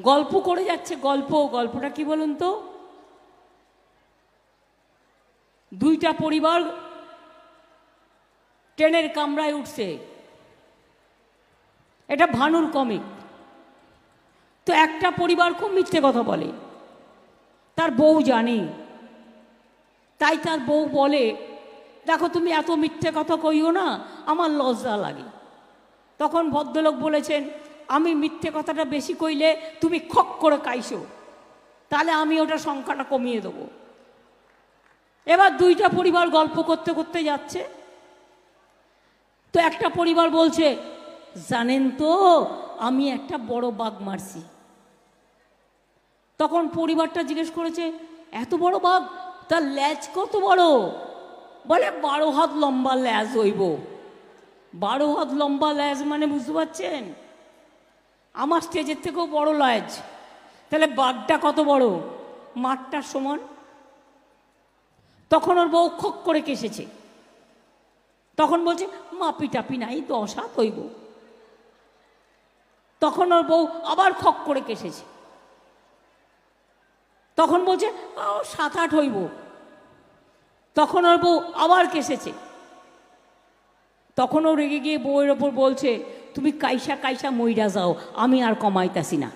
গল্প করে যাচ্ছে, গল্প, গল্পটা কি বলুন তো? দুইটা পরিবার ট্রেনের কামরায় উঠছে। এটা ভানুর কমিক তো একটা পরিবার খুব মিথ্যে কথা বলে। তার বউ জানে। তাই তার বউ বলে, দেখো, তুমি এত মিথ্যে কথা কইও না, আমার লজ্জা লাগে। তখন ভদ্রলোক বলেছেন আমি মিথ্যে কথাটা বেশি কইলে তুমি খক করে কাইছো তাহলে আমি ওটা সংখ্যাটা কমিয়ে দেবো। এবার দুইটা পরিবার গল্প করতে করতে যাচ্ছে। তো একটা পরিবার বলছে, জানেন তো, আমি একটা বড় বাঘ মারছি। তখন পরিবারটা জিজ্ঞেস করেছে, এত বড় বাঘ? তার ল্যাজ কত বড়? বলে, বারো হাত লম্বা ল্যাজ হইব। বারো হাত লম্বা ল্যাজ মানে বুঝতে পারছেন? আমার স্টেজের থেকেও বড় ল্যাজ তাহলে বাঘটা কত বড়? মাঠটার সমান? তখন ওর বউ খক করে কেসেছে। তখন বলছে, মাপি টাপি নাই, দশ হইব তখন ওর বউ আবার খক করে কেসেছে। তখন বলছে ও সাত আট হইব। তখন ওর বউ আবার কেসেছে। তখন ও রেগে গিয়ে বউয়ের ওপর বলছে তুমি কাইসা কাইসা মইরা যাও আমি আর কমাইতাছি না।